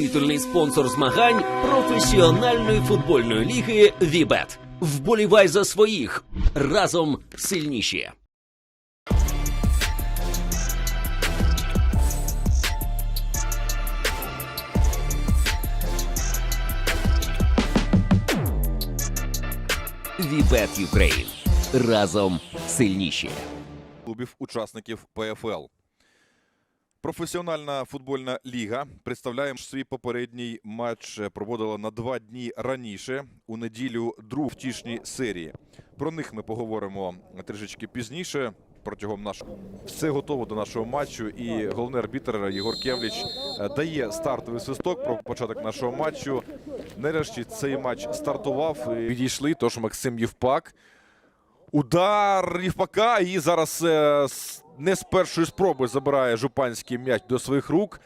титульний спонсор змагань професіональної футбольної ліги Вібет. Вболівай за своїх разом сильніші. Вібет Юкрейн. Разом сильніші. клубів учасників ПФЛ. Професіональна футбольна ліга представляє свій попередній матч е, проводила на два дні раніше у неділю другу втішній серії. Про них ми поговоримо трішечки пізніше. Протягом нашого все готово до нашого матчу. І головний арбітр Єгор Кевліч е, дає стартовий свисток про початок нашого матчу. Нарешті цей матч стартував. І відійшли. Тож Максим Євпак Удар Євпака і зараз е, не з першої спроби забирає жупанський м'яч до своїх рук.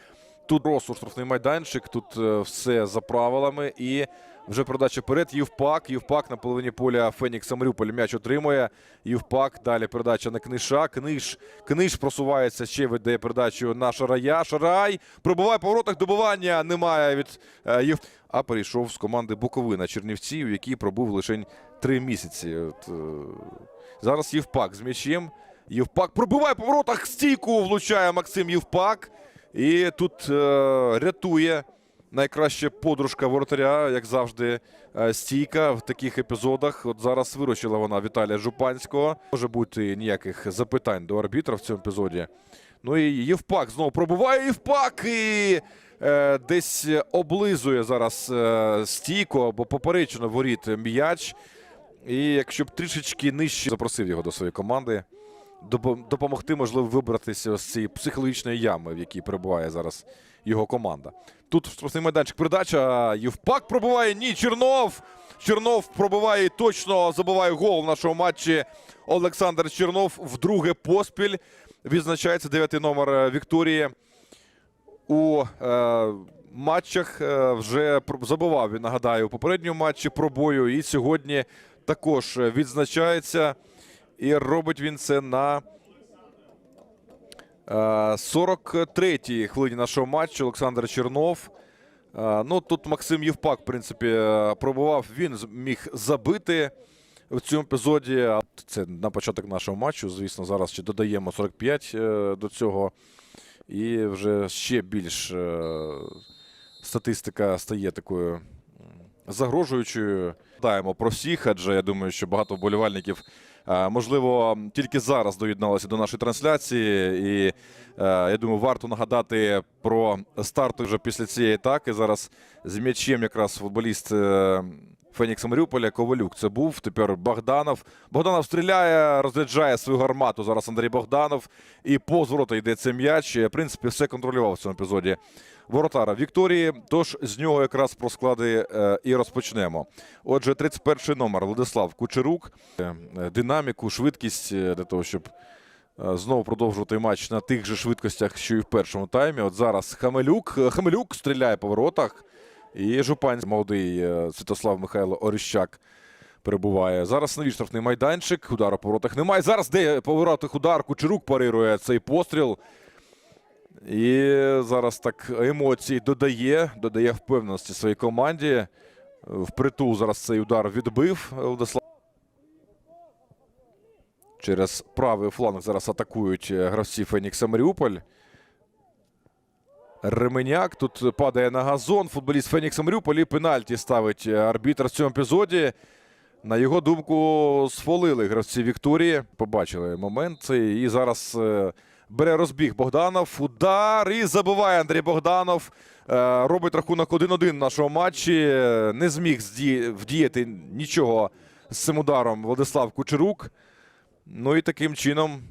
Тут просто штрафний майданчик, тут е, все за правилами. І вже передача вперед. Євпак. Євпак на половині поля Фенікса Маріуполь м'яч отримує. Євпак. Далі передача на Книша. Книж. Книж просувається, ще віддає передачу на Шарая. Шарай. Пробиває по воротах. Добивання немає від е, А перейшов з команди Буковина Чернівців, який пробув лише три місяці. От, е, зараз Євпак з м'ячем. Євпак пробиває по воротах. Стійку влучає Максим Євпак. І тут е, рятує найкраща подружка воротаря, як завжди, е, стійка в таких епізодах. От зараз виручила вона Віталія Жупанського. Може бути ніяких запитань до арбітра в цьому епізоді. Ну і Євпак знову пробиває Євпак і е, десь облизує зараз е, стійку або поперечину воріт м'яч. І якщо б трішечки нижче запросив його до своєї команди, допомогти, можливо, вибратися з цієї психологічної ями, в якій перебуває зараз його команда. Тут штрафний майданчик передача. Євпак пробиває. Ні, Чернов. Чернов пробиває і точно забиває гол в нашому матчі. Олександр Чернов вдруге поспіль. Відзначається дев'ятий номер е, Вікторії. У е, матчах е, вже забивав він, нагадаю, у попередньому матчі пробою. І сьогодні також е, відзначається. І робить він це на е, 43-й хвилині нашого матчу. Олександр Чернов. Е, Ну, тут Максим Євпак, в принципі, е, пробував. Він міг забити в цьому епізоді. Це на початок нашого матчу. Звісно, зараз ще додаємо 45 е, до цього. І вже ще більш е, статистика стає такою загрожуючою. Даємо про всіх, адже я думаю, що багато вболівальників, е, можливо, тільки зараз доєдналися до нашої трансляції. І е, я думаю, варто нагадати про старт вже після цієї атаки. Зараз з м'ячем якраз футболіст. Фенікса Маріуполя Ковалюк. Це був тепер Богданов. Богданов стріляє, розряджає свою гармату. Зараз Андрій Богданов. І повз ворота йде цей м'яч. В принципі, все контролював в цьому епізоді воротара Вікторії. Тож з нього якраз про склади е, і розпочнемо. Отже, 31-й номер Владислав Кучерук. Е, Динаміку, швидкість е, для того, щоб знову продовжувати матч на тих же швидкостях, що і в першому таймі. От зараз Хамелюк. Хамелюк стріляє по воротах. І Жупань, молодий е, Святослав Михайло Оріщак перебуває. Зараз новий штрафний майданчик. Удару по воротах немає. Зараз де по воротах удар. Кучерук парирує цей постріл. І зараз так емоцій додає, додає впевненості своїй команді. Впритул зараз цей удар відбив Владислав. Через правий фланг зараз атакують е, гравці Фенікса Маріуполь. Ременяк тут падає на газон. Футболіст Фенікса Маріуполь і пенальті ставить арбітр в цьому епізоді. На його думку, сфолили гравці Вікторії. Побачили момент. І зараз е, бере розбіг Богданов. Удар і забиває Андрій Богданов. Е, Робить рахунок 1-1 в нашому матчі. Не зміг вдіяти нічого з цим ударом Владислав Кучерук. Ну і таким чином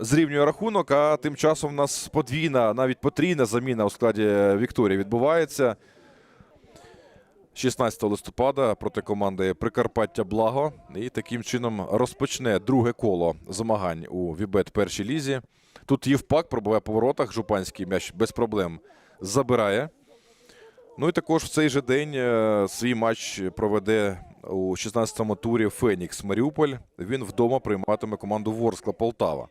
зрівнює рахунок, а тим часом у нас подвійна, навіть потрійна заміна у складі Вікторії відбувається. 16 листопада проти команди Прикарпаття Благо. І таким чином розпочне друге коло змагань у Вібет першій лізі. Тут Євпак пробиває по воротах. Жупанський м'яч без проблем забирає. Ну і також в цей же день е, свій матч проведе у 16-му турі Фенікс Маріуполь. Він вдома прийматиме команду Ворскла Полтава.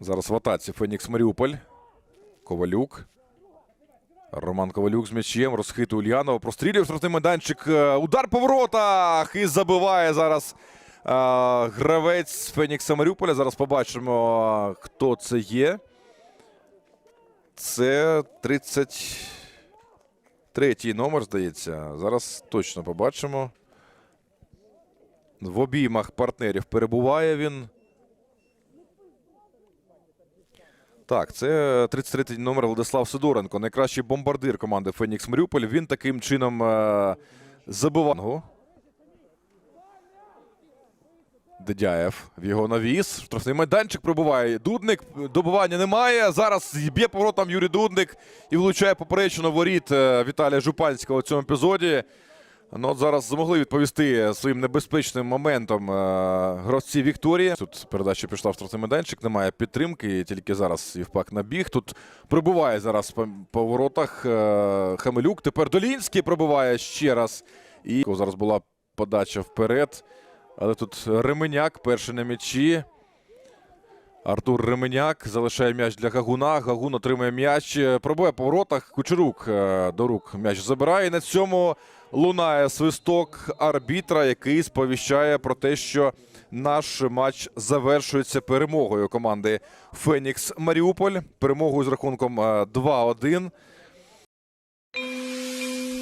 Зараз в атаці Фенікс Маріуполь. Ковалюк. Роман Ковалюк з м'ячем. Розхитує Ульянова. Прострілює штрафний майданчик. Е, Удар по воротах. І забиває зараз е, гравець Фенікса Маріуполя. Зараз побачимо, хто це є. Це 33-й номер, здається. Зараз точно побачимо. В обіймах партнерів перебуває він. Так, це 33-й номер Владислав Сидоренко, найкращий бомбардир команди Фенікс Маріуполь. Він таким чином е- забивав. Дедяєв в його навіс. Штрафний майданчик пробуває. Дудник. Добування немає. Зараз б'є поворотом Юрій Дудник і влучає поперечину воріт е, Віталія Жупанського у цьому епізоді. Ну, от зараз змогли відповісти своїм небезпечним моментом е, гравці Вікторії. Тут передача пішла в штрафний майданчик, немає підтримки. Тільки зараз Євпак набіг. Тут пробуває зараз по, по воротах е, Хамелюк. Тепер Долінський пробуває ще раз. І зараз була подача вперед. Але тут Ременяк, перший на м'ячі. Артур Ременяк залишає м'яч для Гагуна. Гагун отримує м'яч. е, Пробує по воротах. Кучерук е, до рук м'яч забирає. І на цьому лунає свисток арбітра, який сповіщає про те, що наш матч завершується перемогою команди Фенікс Маріуполь. Перемогою з рахунком е, 2-1.